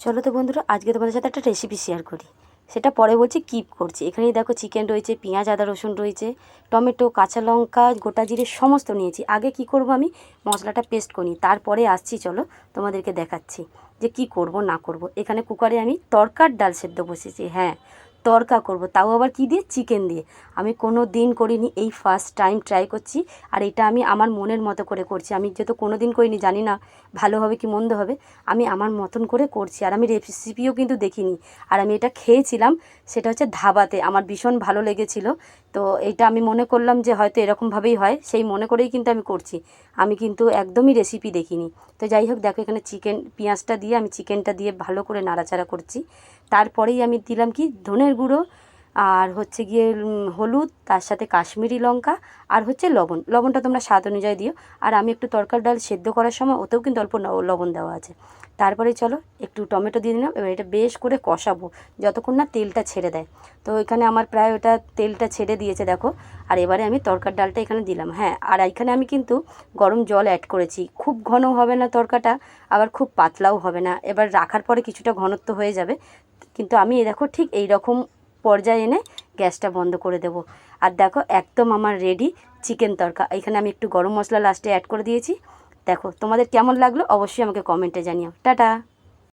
চলো তো বন্ধুরা, আজকে তোমাদের সাথে একটা রেসিপি শেয়ার করি। সেটা পরে বলছি কিপ করছি। এখানেই দেখো চিকেন রয়েছে, পেঁয়াজ, আদা, রসুন রয়েছে, টমেটো, কাঁচা লঙ্কা, গোটা জিরে সমস্ত নিয়েছি। আগে কি করব আমি? মশলাটা পেস্ট করি। তারপরে আসছি, চলো তোমাদেরকে দেখাচ্ছি যে কি করব, না করব। এখানে কুকারে আমি তরকার ডাল সেদ্ধ বসেছি হ্যাঁ। তরকা করব। তাও আবার কি দিয়ে? চিকেন দিয়ে। আমি কোনো দিন করিনি এই ফার্স্ট টাইম ট্রাই করছি আর এটা আমি আমার মনের মতো করে করছি। আমি যেহেতু কোনো দিন করিনি, জানি না ভালো হবে কি মন্দ হবে। আমি আমার মতন করে করছি আর আমি রেসিপিও কিন্তু দেখিনি। আর আমি এটা খেয়েছিলাম, সেটা হচ্ছে ধাবাতে। আমার ভীষণ ভালো লেগেছিল। তো এটা আমি মনে করলাম যে হয়তো এরকমভাবেই হয়। সেই মনে করেই কিন্তু আমি করছি। আমি কিন্তু একদমই রেসিপি দেখিনি। তো যাই হোক, দেখো এখানে চিকেন পেঁয়াজটা দিয়ে আমি চিকেনটা দিয়ে ভালো করে নাড়াচাড়া করছি। তারপরেই আমি দিলাম কি? ধনের গুঁড়ো আর হচ্ছে গিয়ে হলুদ, তার সাথে কাশ্মীরি লঙ্কা আর হচ্ছে লবণ। লবণটা তোমরা স্বাদ অনুযায়ী দিও। আর আমি একটু তরকার ডাল সেদ্ধ করার সময় ওতেও কিন্তু অল্প লবণ দেওয়া আছে। তারপরে চলো, একটু টমেটো দিয়ে দিলাম। এবার এটা বেশ করে কষাবো, যতক্ষণ না তেলটা ছেড়ে দেয়। তো এখানে আমার প্রায় ওটা তেলটা ছেড়ে দিয়েছে, দেখো। আর এবারে আমি তরকার ডালটা এখানে দিলাম। হ্যাঁ আর এখানে আমি কিন্তু গরম জল অ্যাড করেছি। খুব ঘন হবে না তরকাটা আবার খুব পাতলাও হবে না। এবার রাখার পরে কিছুটা ঘনত্ব হয়ে যাবে। কিন্তু আমি, দেখো, ঠিক এই রকম পর্যায়ে এনে গ্যাসটা বন্ধ করে দেব। আর দেখো, একদম আমার রেডি চিকেন তরকা। এখানে আমি একটু গরম মশলা লাস্টে অ্যাড করে দিয়েছি। দেখো, তোমাদের কেমন লাগল অবশ্যই আমাকে কমেন্টে জানিও। টাটা!